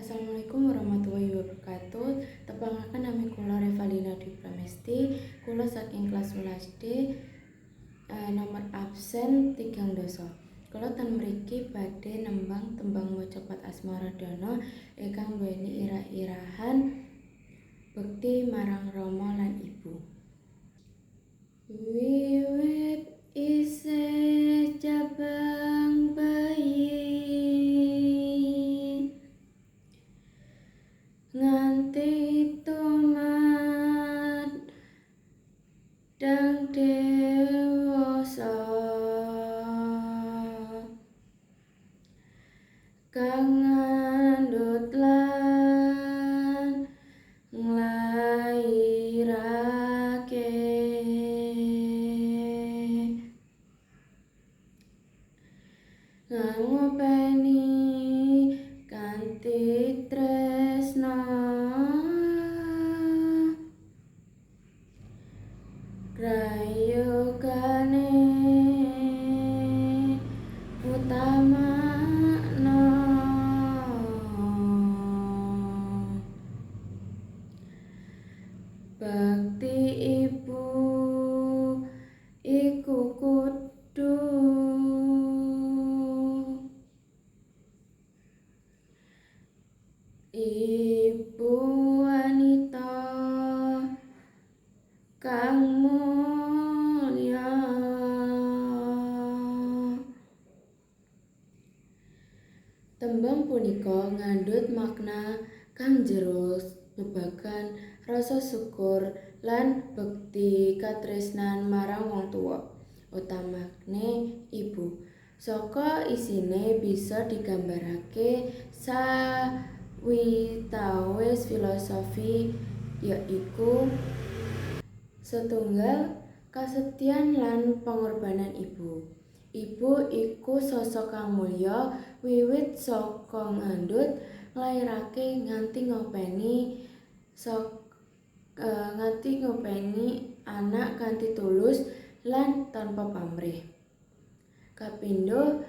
Assalamualaikum warahmatullahi wabarakatuh. Tepangaken nami kula Revalina Dwi Pramesti, kula saking kelas 11 D eh, nomor absen tigang dosa. Kula ten mriki badhe nembang tembang macapat Asmaradana ingkang duweni irah-irahan bekti marang Rama lan Ibu. Dang dewasa. Kang ngandut lan nglairake. Ngopeni Ibu wanita kang mulya Tembang punika ngandhut makna kang jero babagan rasa syukur lan bekti katresnan marang wong tuwa, utamane ibu. Saka isine bisa digambarake sawetawis filosofi yaiku setunggal kasetyan lan pengorbanan ibu. Ibu iku sosok kang mulya wiwit saka ngandhut, nglairake nganti ngopeni sok uh, nganti ngopeni anak kanthi tulus lan tanpa pamrih. Kapindho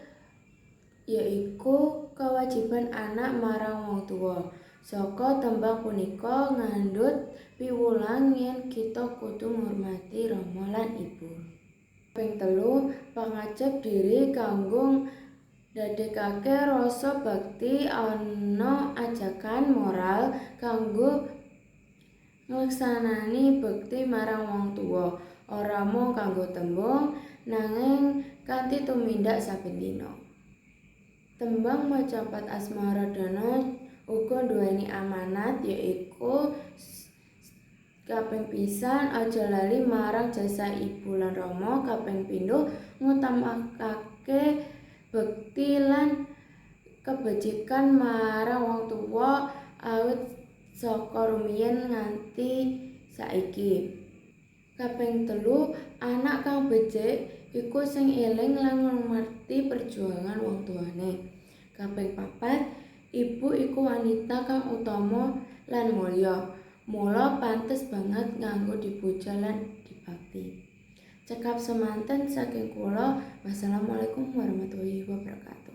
yaiku kewajiban anak marang wong tuwa. Saka tembang punika ngandhut piwulang yen kita kudu ngurmati rama lan ibu. Ping telu, pangajab diri kanggo ndadekake rasa bakti ana ajakan moral kanggo ngleksanani bekti marang wong tuwa, ora mung kanggo tembung nanging kanthi tumindak saben dina. Tembang macapat Asmaradana uga nduweni amanat yaiku Kaping pisan aja lali marang jasa ibu lan rama, kaping pindho ngutamakake bekti lan kebajikan marang wong tuwa awit saka rumiyin nganti saiki. Kaping telu, anak kang becik iku sing eling lan ngerti perjuangan wong tuane. Kaping papat, ibu iku wanita kang utama lan mulya. Mula pantes banget nganggo dipuja lan dibakti. Cekap semanten saking kula. Wassalamualaikum warahmatullahi wabarakatuh.